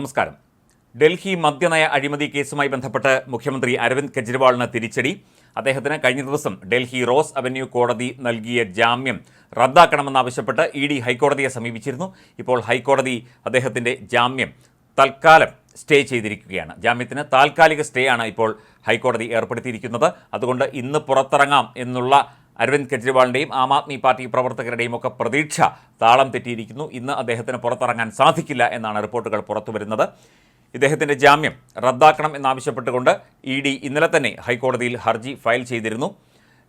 നമസ്കാരം. ഡൽഹി മദ്യനയ അഴിമതി കേസുമായി ബന്ധപ്പെട്ട് മുഖ്യമന്ത്രി അരവിന്ദ് കെജ്രിവാളിന് തിരിച്ചടി. അദ്ദേഹത്തിന് കഴിഞ്ഞ ദിവസം ഡൽഹി റോസ് അവന്യൂ കോടതി നൽകിയ ജാമ്യം റദ്ദാക്കണമെന്നാവശ്യപ്പെട്ട് ഇ ഡി ഹൈക്കോടതിയെ സമീപിച്ചിരുന്നു. ഇപ്പോൾ ഹൈക്കോടതി അദ്ദേഹത്തിന്റെ ജാമ്യം തൽക്കാലം സ്റ്റേ ചെയ്തിരിക്കുകയാണ്. ജാമ്യത്തിന് താൽക്കാലിക സ്റ്റേ ആണ് ഇപ്പോൾ ഹൈക്കോടതി ഏർപ്പെടുത്തിയിരിക്കുന്നത്. അതുകൊണ്ട് ഇന്ന് പുറത്തിറങ്ങാം എന്നുള്ള അരവിന്ദ് കെജ്രിവാളിന്റെയും ആം ആദ്മി പാർട്ടി പ്രവർത്തകരുടെയും ഒക്കെ പ്രതീക്ഷ താളം തെറ്റിയിരിക്കുന്നു. ഇന്ന് അദ്ദേഹത്തിന് പുറത്തിറങ്ങാൻ സാധിക്കില്ല എന്നാണ് റിപ്പോർട്ടുകൾ പുറത്തുവരുന്നത്. ഇദ്ദേഹത്തിന്റെ ജാമ്യം റദ്ദാക്കണം എന്നാവശ്യപ്പെട്ടുകൊണ്ട് ഇ ഡി ഇന്നലെ തന്നെ ഹൈക്കോടതിയിൽ ഹർജി ഫയൽ ചെയ്തിരുന്നു.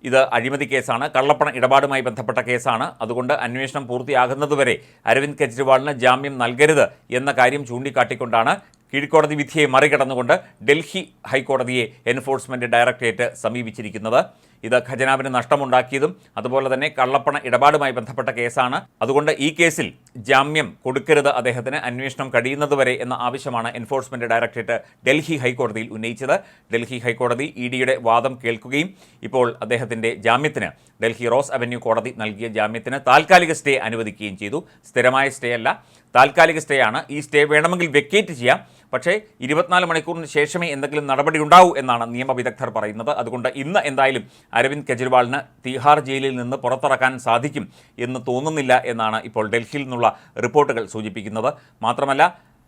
ഇത് അഴിമതി കേസാണ്. കള്ളപ്പണ ഇടപാടുമായി ബന്ധപ്പെട്ട കേസാണ്. അതുകൊണ്ട് അന്വേഷണം പൂർത്തിയാകുന്നതുവരെ അരവിന്ദ് കെജ്രിവാളിന് ജാമ്യം നൽകരുത് എന്ന കാര്യം ചൂണ്ടിക്കാട്ടിക്കൊണ്ടാണ് കീഴ്ക്കോടതി വിധിയെ മറികടന്നുകൊണ്ട് ഡൽഹി ഹൈക്കോടതിയെ എൻഫോഴ്സ്മെന്റ് ഡയറക്ടറേറ്റ് സമീപിച്ചിരിക്കുന്നത്. ഇത് ഖജനാവിന് നഷ്ടമുണ്ടാക്കിയതും അതുപോലെ തന്നെ കള്ളപ്പണ ഇടപാടുമായി ബന്ധപ്പെട്ട കേസാണ്. അതുകൊണ്ട് ഈ കേസിൽ ജാമ്യം കൊടുക്കരുത് അദ്ദേഹത്തിന്. അന്വേഷണം കഴിയുന്നതുവരെ എന്ന ആവശ്യമാണ് എൻഫോഴ്സ്മെന്റ് ഡയറക്ടറേറ്റ് ഡൽഹി ഹൈക്കോടതിയിൽ ഉന്നയിച്ചത്. ഡൽഹി ഹൈക്കോടതി ഇ ഡിയുടെ വാദം കേൾക്കുകയും ഇപ്പോൾ അദ്ദേഹത്തിന്റെ ജാമ്യത്തിന് ഡൽഹി റോസ് അവന്യൂ കോടതി നൽകിയ ജാമ്യത്തിന് താൽക്കാലിക സ്റ്റേ അനുവദിക്കുകയും ചെയ്തു. സ്ഥിരമായ സ്റ്റേ അല്ല. താൽക്കാലിക സ്റ്റേ ആണ് ഈ സ്റ്റേ വേണമെങ്കിൽ വെക്കേറ്റ് ചെയ്യാം. പക്ഷേ ഇരുപത്തിനാല് മണിക്കൂറിന് ശേഷമേ എന്തെങ്കിലും നടപടി ഉണ്ടാവൂ എന്നാണ് നിയമവിദഗ്ധർ പറയുന്നത്. അതുകൊണ്ട് ഇന്ന് എന്തായാലും അരവിന്ദ് കെജ്രിവാളിന് തീഹാർ ജയിലിൽ നിന്ന് പുറത്തിറക്കാൻ സാധിക്കും എന്ന് തോന്നുന്നില്ല എന്നാണ് ഇപ്പോൾ ഡൽഹിയിൽ നിന്നുള്ള റിപ്പോർട്ടുകൾ സൂചിപ്പിക്കുന്നത്. മാത്രമല്ല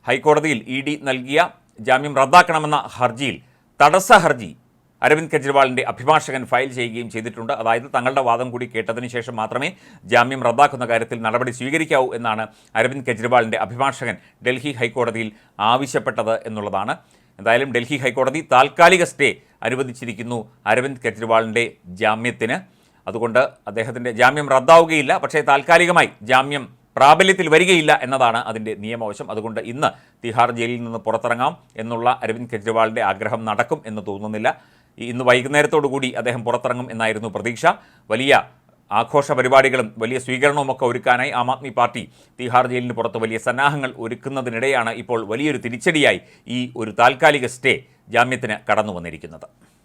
ഹൈക്കോടതിയിൽ ഇ ഡി നൽകിയ ജാമ്യം റദ്ദാക്കണമെന്ന ഹർജിയിൽ തടസ്സ ഹർജി അരവിന്ദ് കെജ്രിവാളിന്റെ അഭിഭാഷകൻ ഫയൽ ചെയ്യുകയും ചെയ്തിട്ടുണ്ട്. അതായത് തങ്ങളുടെ വാദം കൂടി കേട്ടതിന് ശേഷം മാത്രമേ ജാമ്യം റദ്ദാക്കുന്ന കാര്യത്തിൽ നടപടി സ്വീകരിക്കാവൂ എന്നാണ് അരവിന്ദ് കെജ്രിവാളിന്റെ അഭിഭാഷകൻ ഡൽഹി ഹൈക്കോടതിയിൽ ആവശ്യപ്പെട്ടത് എന്നുള്ളതാണ്. എന്തായാലും ഡൽഹി ഹൈക്കോടതി താൽക്കാലിക സ്റ്റേ അനുവദിച്ചിരിക്കുന്നു അരവിന്ദ് കെജ്രിവാളിന്റെ ജാമ്യത്തിന്. അതുകൊണ്ട് അദ്ദേഹത്തിന്റെ ജാമ്യം റദ്ദാവുകയില്ല. പക്ഷേ താൽക്കാലികമായി ജാമ്യം പ്രാബല്യത്തിൽ വരികയില്ല എന്നതാണ് അതിന്റെ നിയമവശം. അതുകൊണ്ട് ഇന്ന് തിഹാർ ജയിലിൽ നിന്ന് പുറത്തിറങ്ങാം എന്നുള്ള അരവിന്ദ് കെജ്രിവാളിന്റെ ആഗ്രഹം നടക്കും എന്ന് തോന്നുന്നില്ല. ഇന്ന് വൈകുന്നേരത്തോടു കൂടി അദ്ദേഹം പുറത്തിറങ്ങും എന്നായിരുന്നു പ്രതീക്ഷ. വലിയ ആഘോഷ പരിപാടികളും വലിയ സ്വീകരണവുമൊക്കെ ഒരുക്കാനായി ആം ആദ്മി പാർട്ടി തിഹാർ ജയിലിന് പുറത്ത് വലിയ സന്നാഹങ്ങൾ ഒരുക്കുന്നതിനിടെയാണ് ഇപ്പോൾ വലിയൊരു തിരിച്ചടിയായി ഈ ഒരു താൽക്കാലിക സ്റ്റേ ജാമ്യത്തിന് കടന്നു വന്നിരിക്കുന്നത്